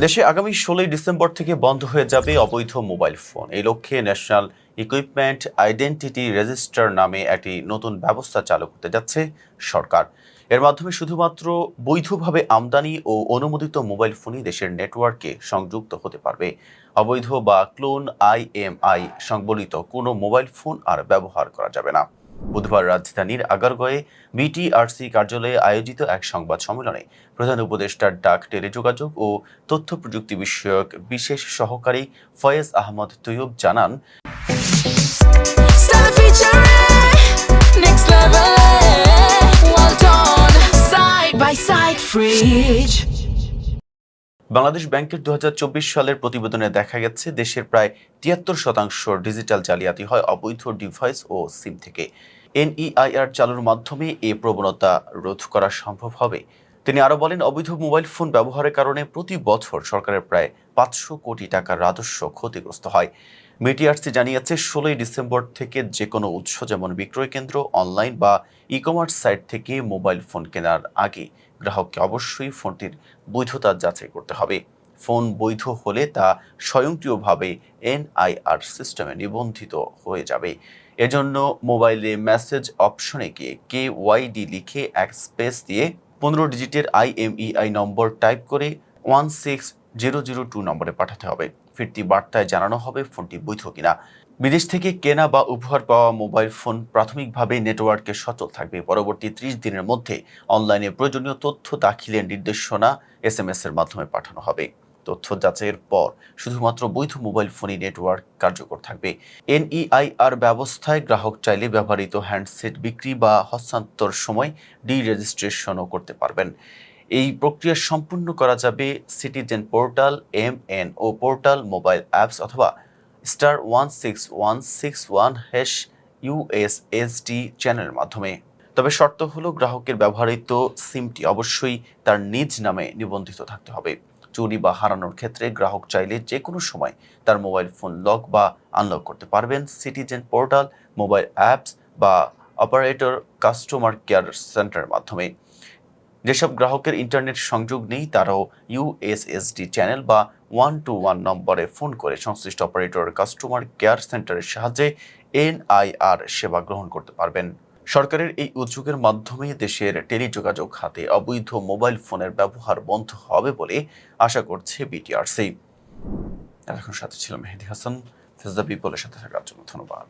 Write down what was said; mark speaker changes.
Speaker 1: দেশে আগামী ষোলোই ডিসেম্বর থেকে বন্ধ হয়ে যাবে অবৈধ মোবাইল ফোন। এই লক্ষ্যে ন্যাশনাল ইকুইপমেন্ট আইডেন্টিটি রেজিস্টার নামে একটি নতুন ব্যবস্থা চালু করতে যাচ্ছে সরকার। এর মাধ্যমে শুধুমাত্র বৈধভাবে আমদানি ও অনুমোদিত মোবাইল ফোনই দেশের নেটওয়ার্কে সংযুক্ত হতে পারবে। অবৈধ বা ক্লোন আইএমআই সংবলিত কোনো মোবাইল ফোন আর ব্যবহার করা যাবে না। বুধবার রাজধানীর আগারগয়ে বিটিআরসি কার্যালয়ে আয়োজিত এক সংবাদ সম্মেলনে প্রধান উপদেষ্টার ডাক টেলিযোগাযোগ ও তথ্য প্রযুক্তি বিষয়ক বিশেষ সহকারী ফয়েজ আহমদ তৈয়ব জানান. বাংলাদেশ ব্যাংকের দু হাজার চব্বিশ সালের প্রতিবেদনে দেখা গেছে দেশের প্রায় তিয়াত্তর শতাংশ ডিজিটাল জালিয়াতি হয় অবৈধ ডিভাইস ও সিম থেকে এনইআইআর চালুর মাধ্যমে এ প্রবণতা রোধ করা সম্ভব হবে। তিনি আরও বলেন, অবৈধ মোবাইল ফোন ব্যবহারের কারণে প্রতি বছর সরকারের প্রায় পাঁচশো কোটি টাকার রাজস্ব ক্ষতিগ্রস্ত হয়। মিটিআরসি জানিয়েছে, ষোলোই ডিসেম্বর থেকে যে কোনো উৎস যেমন বিক্রয় কেন্দ্র, অনলাইন বা ই কমার্স সাইট থেকে মোবাইল ফোন কেনার আগে গ্রাহককে অবশ্যই ফোনটির বৈধতা যাচাই করতে হবে। ফোন বৈধ হলে তা স্বয়ংক্রিয়ভাবে এনআইআর সিস্টেমে নিবন্ধিত হয়ে যাবে। এজন্য মোবাইলে মেসেজ অপশনে গিয়ে কে ওয়াইডি লিখে এক স্পেস দিয়ে পনেরো ডিজিটের I M IMEI number type করে one six zero zero two নম্বরে পাঠাতে হবে। ফিরতি বার্তায় জানানো হবে ফোনটি বৈধ কিনা। বিদেশ থেকে কেনা বা উপহার পাওয়া মোবাইল ফোন প্রাথমিকভাবে নেটওয়ার্কে সচল থাকবে। পরবর্তী ত্রিশ দিনের মধ্যে অনলাইনে প্রয়োজনীয় তথ্য, দাখিলের নির্দেশনা এস এম এস এর মাধ্যমে পাঠানো হবে। তথ্য যাচাইয়ের পর শুধুমাত্র বৈধ মোবাইল ফোনই নেটওয়ার্ক কার্যকর থাকবে। এনইআইআর ব্যবস্থায় গ্রাহক চাইলে ব্যবহৃত হ্যান্ডসেট বিক্রি বা হস্তান্তর সময় ডি রেজিস্ট্রেশনও করতে পারবেন। এই প্রক্রিয়া সম্পূর্ণ করা যাবে citizen portal M N O portal, mobile apps অথবা star one six one six one hash USSD চ্যানেলের মাধ্যমে। তবে শর্ত হলো গ্রাহকের ব্যবহৃত সিমটি অবশ্যই তার নিজ নামে নিবন্ধিত থাকতে হবে। চুরি বা হারানোর ক্ষেত্রে গ্রাহক চাইলে যে কোনো সময় তার মোবাইল ফোন লক বা আনলক করতে পারবেন। সিটিজেন পোর্টাল, মোবাইল অ্যাপস বা অপারেটর, কাস্টমার কেয়ার সেন্টারের মাধ্যমে। যেসব গ্রাহকের ইন্টারনেট সংযোগ নেই, তারাও ইউএসএসডি চ্যানেল বা ওয়ান টু ওয়ান নম্বরে ফোন করে সংশ্লিষ্ট অপারেটর, কাস্টমার কেয়ার সেন্টারের সাহায্যে এনআইআর সেবা গ্রহণ করতে পারবেন। সরকারের এই উদ্যোগের মাধ্যমে দেশের টেলিযোগাযোগ খাতে অবৈধ মোবাইল ফোনের ব্যবহার বন্ধ হবে বলে আশা করছে বিটিআরসি। এখন সাথে ছিল মেহেদি হাসান। ফেজদা পিপলের সাথে থাকার জন্য ধন্যবাদ।